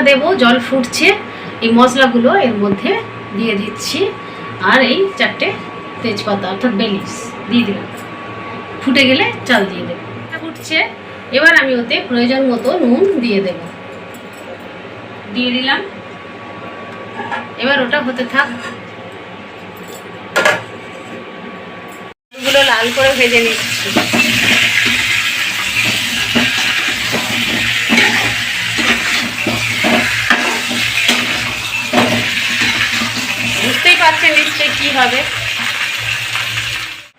দেবো, জল ফুটছে। এই মশলাগুলো এর মধ্যে দিয়ে দিচ্ছি। আর এই চারটে তেজপাতা, অর্থাৎ বেলিস দিয়ে দিলাম। ফুটে গেলে চাল দিয়ে দেবো। ফুটছে। এবার আমি ওতে প্রয়োজন মতো নুন দিয়ে দেব। দিয়ে দিলাম। এবার ওটা হতে থাক। লাল করে ভেজে নিচ্ছি। কী হবে?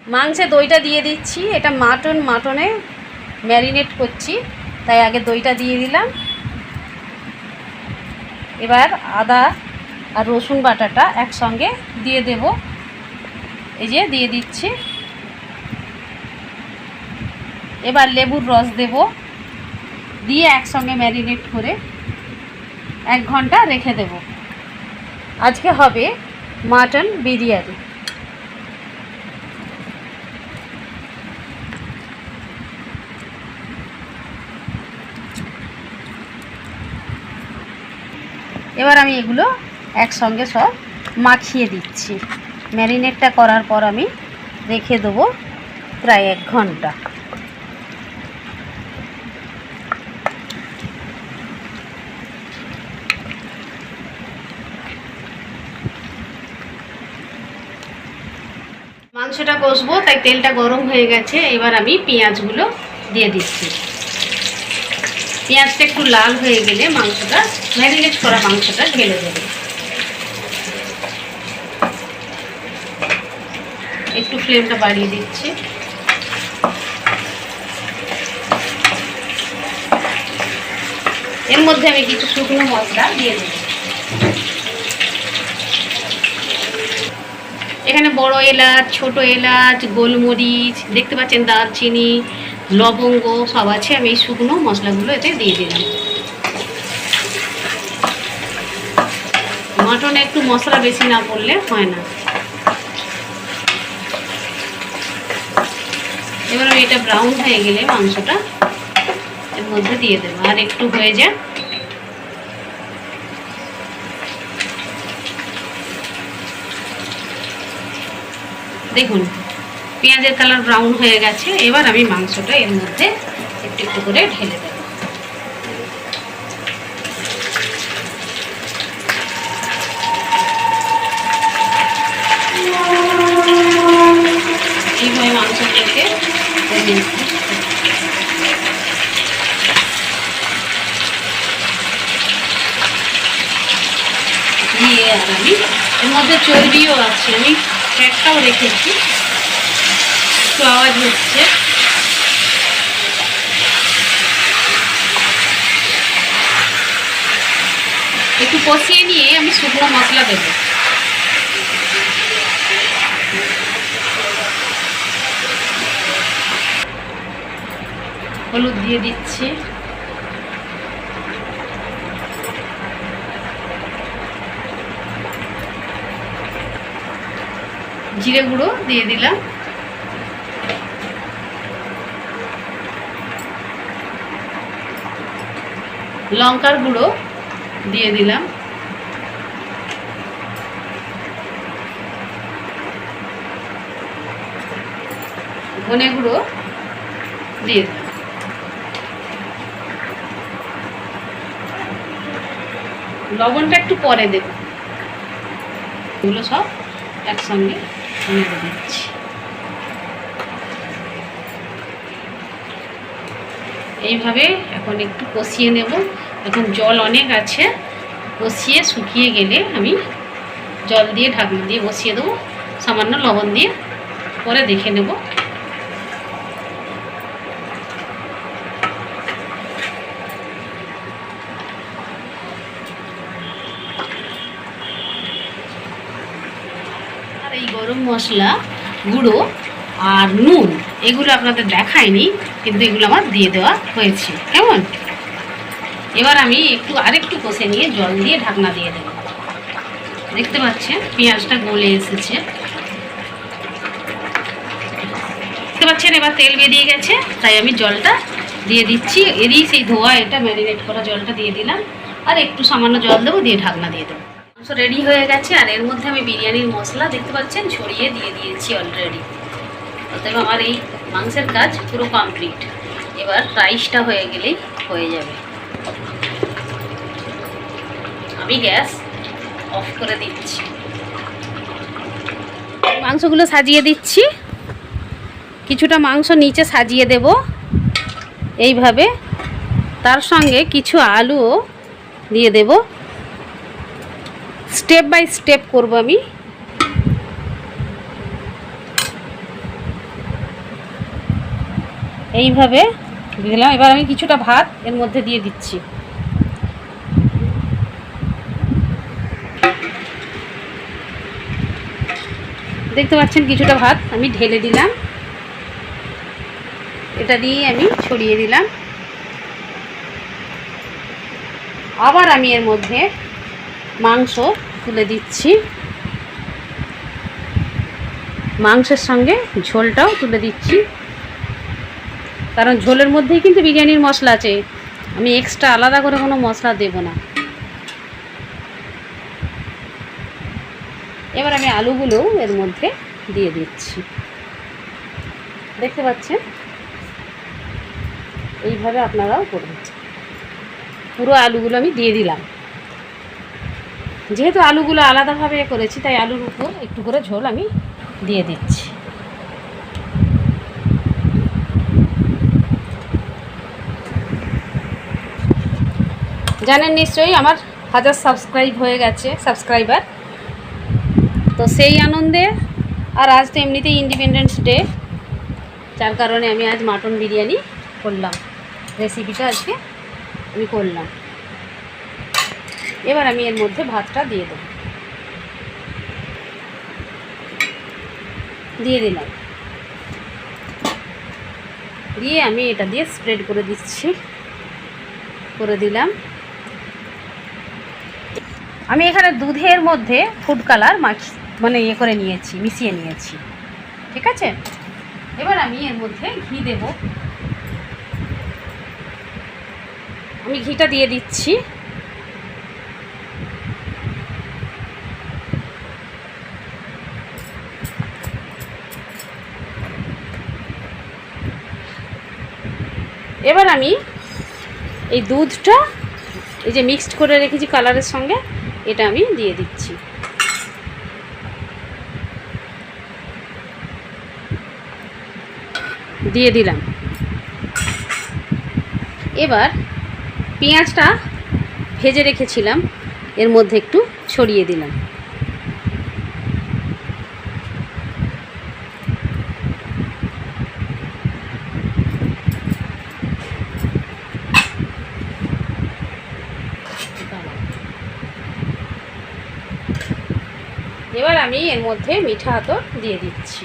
মাংসে দইটা দিয়ে দিচ্ছি। এটা মাটন, মাটনে ম্যারিনেট করছি। তাই আগে দইটা দিয়ে দিলাম। এবার আদা আর রসুন বাটাটা একসঙ্গে দিয়ে দেব। এই যে দিয়ে দিচ্ছি। এবার লেবুর রস দেব। দিয়ে একসঙ্গে ম্যারিনেট করে এক ঘণ্টা রেখে দেব। আজকে হবে মাটন, বিরিয়ানি। এবার আমি এগুলো একসঙ্গে সব মাখিয়ে দিচ্ছি। ম্যারিনেটটা করার পর আমি রেখে দেবো প্রায় এক ঘণ্টা। মাংসটা কষবো, তাই তেলটা গরম হয়ে গেছে। এবার আমি পেঁয়াজগুলো দিয়ে দিচ্ছি। পেঁয়াজটা একটু লাল হয়ে গেলে মাংসটা, ম্যারিনেট করা মাংসটা ঢেলে দেবে। একটু ফ্লেমটা বাড়িয়ে দিচ্ছি। এর মধ্যে আমি কিছু শুকনো মশলা দিয়ে দেবো। এখানে বড় এলাচ, ছোট এলাচ, গোলমরিচ, দেখতে পাচ্ছেন দারচিনি, লবঙ্গ, সব আছে। আমি এই শুকনো মশলাগুলো এতে দিয়ে দিলাম। মটনে একটু মশলা বেশি না পড়লে হয় না। এবার এটা ব্রাউন হয়ে গেলে মাংসটা এর মধ্যে দিয়ে দেবো। আর একটু হয়ে যাক দেখুন, পেঁয়াজের কালার ব্রাউন হয়ে গেছে, এবার আমি মাংসটা এর মধ্যে একটু একটু করে ঢেলে দেব। মাংসটাকে আমি, এর মধ্যে চর্বিও আছে, আমি ফ্যাটটাও রেখেছি একটু আওয়াজ হচ্ছে। একটু কষিয়ে নিয়ে আমি শুকনো মশলা দেবো। হলুদ দিয়ে দিচ্ছি। জিরে গুঁড়ো দিয়ে দিলাম। লঙ্কার গুঁড়ো দিয়ে দিলাম। ধনে গুঁড়ো দিয়ে দিলাম। লবণটা একটু পরে দেব। এগুলো সব একসঙ্গে দিচ্ছি এইভাবে এখন একটু কষিয়ে নেব। এখন জল অনেক আছে, কষিয়ে শুকিয়ে গেলে আমি জল দিয়ে ঢাকনা দিয়ে বসিয়ে দেবো। সামান্য লবণ দিয়ে, পরে দেখে নেব আর এই গরম মশলা, গুঁড়ো আর নুন। এগুলো আপনাদের দেখায়নি কিন্তু এগুলো আমার দিয়ে দেওয়া হয়েছে। কেমন? এবার আমি একটু আরেকটু কষে নিয়ে জল দিয়ে ঢাকনা দিয়ে দেব। দেখতে পাচ্ছেন, পেঁয়াজটা গলে এসেছে। দেখতে পাচ্ছেন, এবার তেল বেরিয়ে গেছে, তাই আমি জলটা দিয়ে দিচ্ছি। এরই সেই ধোয়া, এটা ম্যারিনেট করা জলটা দিয়ে দিলাম। আর একটু সামান্য জল দেবো, দিয়ে ঢাকনা দিয়ে দেবো। মাংস রেডি হয়ে গেছে, আর এর মধ্যে আমি বিরিয়ানির মশলা দেখতে পাচ্ছেন, ছড়িয়ে দিয়ে দিয়েছি অলরেডি অতএব আমার এই মাংসের কাজ পুরো কমপ্লিট এবার রাইসটা হয়ে গেলেই হয়ে যাবে। আমি গ্যাস অফ করে দিচ্ছি। মাংসগুলো সাজিয়ে দিচ্ছি। কিছুটা মাংস নিচে সাজিয়ে দেব এইভাবে। তার সঙ্গে কিছু আলুও দিয়ে দেব। স্টেপ বাই স্টেপ করব আমি। এইভাবে দিলাম। এবার আমি কিছুটা ভাত এর মধ্যে দিয়ে দিচ্ছি। দেখতে পাচ্ছেন কিছুটা ভাত আমি ঢেলে দিলাম। এটা দিয়ে আমি ছড়িয়ে দিলাম। আবার আমি এর মধ্যে মাংস তুলে দিচ্ছি। মাংসের সঙ্গে ঝোলটাও তুলে দিচ্ছি। কারণ ঝোলের মধ্যেই কিন্তু বিরিয়ানির মশলা আছে। আমি এক্সট্রা আলাদা করে কোনো মশলা দেব না। এবার আমি আলুগুলো এর মধ্যে দিয়ে দিচ্ছি। দেখতে পাচ্ছেন? এইভাবে আপনারাও করবেন। পুরো আলুগুলো আমি দিয়ে দিলাম। যেহেতু আলুগুলো আলাদাভাবে করেছি, তাই আলুর উপর একটু করে ঝোল আমি দিয়ে দিচ্ছি। জানেন নিশ্চয়ই আমার হাজার সাবস্ক্রাইব হয়ে গেছে সাবস্ক্রাইবার তো সেই আনন্দে, আর আজ তো এমনিতেই ইন্ডিপেন্ডেন্স ডে যার কারণে আমি আজ মাটন বিরিয়ানি করলাম। রেসিপিটা আজকে আমি করলাম। এবার আমি এর মধ্যে ভাতটা দিয়ে দেবো। দিয়ে দিলাম। দিয়ে আমি এটা দিয়ে স্প্রেড করে দিচ্ছি। করে দিলাম। আমি এখানে দুধের মধ্যে ফুড কালার মাখি মানে ইয়ে করে নিয়েছি, মিশিয়ে নিয়েছি। ঠিক আছে? এবার আমি এর মধ্যে ঘি দেব। আমি ঘিটা দিয়ে দিচ্ছি। এবার আমি এই দুধটা এই যে মিক্সড করে রেখেছি কালারের সঙ্গে, এটা আমি দিয়ে দিচ্ছি। দিয়ে দিলাম। এবার পেঁয়াজটা ভেজে রেখেছিলাম, এর মধ্যে একটু ছড়িয়ে দিলাম। এবার আমি এর মধ্যে মিঠা আতর দিয়ে দিচ্ছি।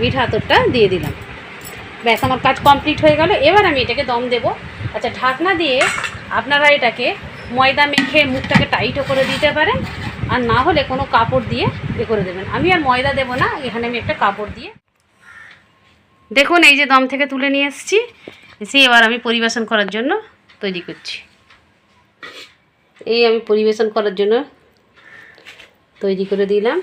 মিঠা আতরটা দিয়ে দিলাম। ব্যাস, আমার কাজ কমপ্লিট হয়ে গেল। এবার আমি এটাকে দম দেব। আচ্ছা ঢাকনা দিয়ে আপনারা এটাকে ময়দা মেখে মুখটাকে টাইটও করে দিতে পারেন। আর না হলে কোনো কাপড় দিয়ে এ করে দেবেন। আমি আর ময়দা দেবো না, এখানে আমি একটা কাপড় দিয়ে। দেখুন, এই যে দম থেকে তুলে নিয়ে এসেছি। এসে এবার আমি পরিবেশন করার জন্য তৈরি করছি। এই আমি পরিবেশন করার জন্য তৈরি করে দিলাম।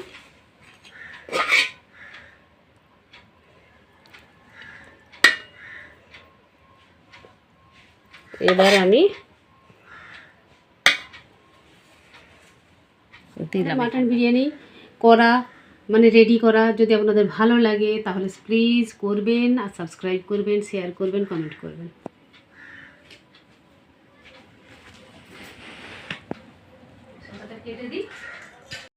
এবার আমি দিলাম মাটন বিরিয়ানি করা মানে রেডি করা। যদি আপনাদের ভালো লাগে তাহলে প্লিজ করবেন আর সাবস্ক্রাইব করবেন শেয়ার করবেন কমেন্ট করবেন। কেটে দিই